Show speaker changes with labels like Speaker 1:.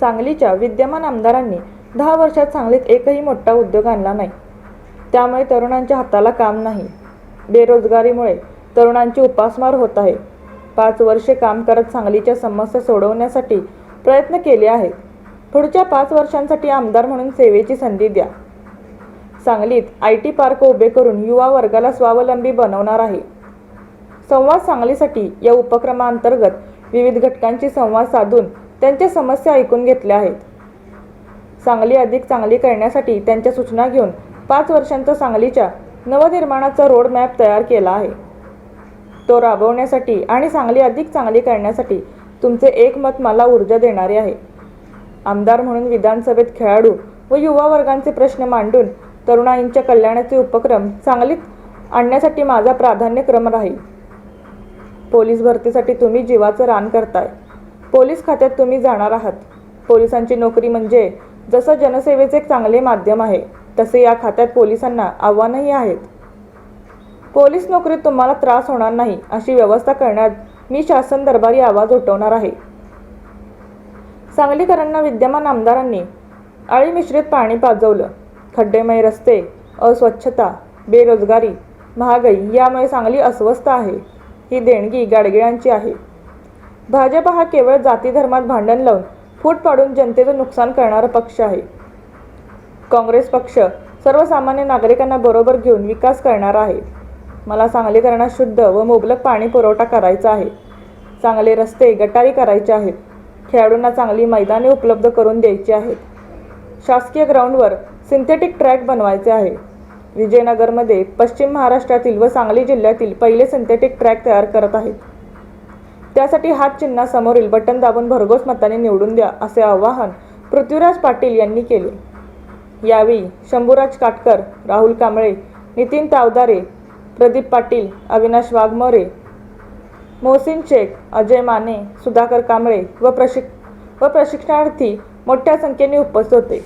Speaker 1: सांगलीच्या विद्यमान आमदारांनी दहा वर्षात सांगलीत एकही मोठा उद्योग आणला नाही. त्यामुळे तरुणांच्या हाताला काम नाही. बेरोजगारीमुळे तरुणांची उपासमार होत आहे. पाच वर्षे काम करत सांगलीच्या समस्या सोडवण्यासाठी प्रयत्न केले आहेत. पुढच्या पाच वर्षांसाठी आमदार म्हणून सेवेची संधी द्या. सांगलीत आय टी पार्क उभे करून युवा वर्गाला स्वावलंबी बनवणार आहे. संवाद सांगलीसाठी या उपक्रमाअंतर्गत विविध घटकांशी संवाद साधून त्यांच्या समस्या ऐकून घेतल्या आहेत. सांगली अधिक चांगली करण्यासाठी त्यांच्या सूचना घेऊन पाच वर्षांचा सांगलीच्या नवनिर्माणाचा रोड मॅप तयार केला आहे. तो राबवण्यासाठी आणि सांगली अधिक चांगली करण्यासाठी तुमचे एक मत मला ऊर्जा देणारे आहे. आमदार म्हणून विधानसभेत खेळाडू व युवा वर्गांचे प्रश्न मांडून तरुणाईंच्या कल्याणाचे उपक्रम सांगलीत आणण्यासाठी माझा प्राधान्यक्रम राहील. पोलीस भरतीसाठी तुम्ही जीवाचं रान करताय. पोलीस खात्यात तुम्ही जाणार आहात. पोलिसांची नोकरी म्हणजे जसं जनसेवेचे एक चांगले माध्यम आहे तसे या खात्यात पोलिसांना आव्हानही आहेत. पोलीस नोकरीत तुम्हाला त्रास होणार नाही अशी व्यवस्था करण्यात मी शासन दरबारी आवाज उठवणार आहे. सांगलीकरांना विद्यमान आमदारांनी अळी मिश्रित पाणी पाजवलं. खड्डेमय रस्ते अस्वच्छता बेरोजगारी महागाई यामुळे सांगली अस्वस्थ आहे. ही देणगी गाडगिळांची आहे. भाजप हा केवळ जाती धर्मात भांडण लावून फूट पाडून जनतेचं नुकसान करणारा पक्ष आहे. काँग्रेस पक्ष सर्वसामान्य नागरिकांना बरोबर घेऊन विकास करणारा आहे. मला सांगलीकरांना शुद्ध व मुबलक पाणी पुरवठा करायचा आहे. चांगले रस्ते गटारी करायचे आहेत. खेळाडूंना चांगली मैदाने उपलब्ध करून द्यायची आहेत. शासकीय ग्राउंडवर सिंथेटिक ट्रॅक बनवायचे आहे. विजयनगरमध्ये पश्चिम महाराष्ट्रातील व सांगली जिल्ह्यातील पहिले सिंथेटिक ट्रॅक तयार करत आहेत. त्यासाठी हात चिन्हासमोरील बटन दाबून भरघोस मताने निवडून द्या असे आवाहन पृथ्वीराज पाटील यांनी केले. यावेळी शंभूराज काटकर राहुल कांबळे नितीन तावदारे प्रदीप पाटील अविनाश वाघमोरे मोहसिन शेख अजय माने सुधाकर कांबळे व प्रशिक व प्रशिक्षणार्थी मोठ्या संख्येने उपस्थित होते.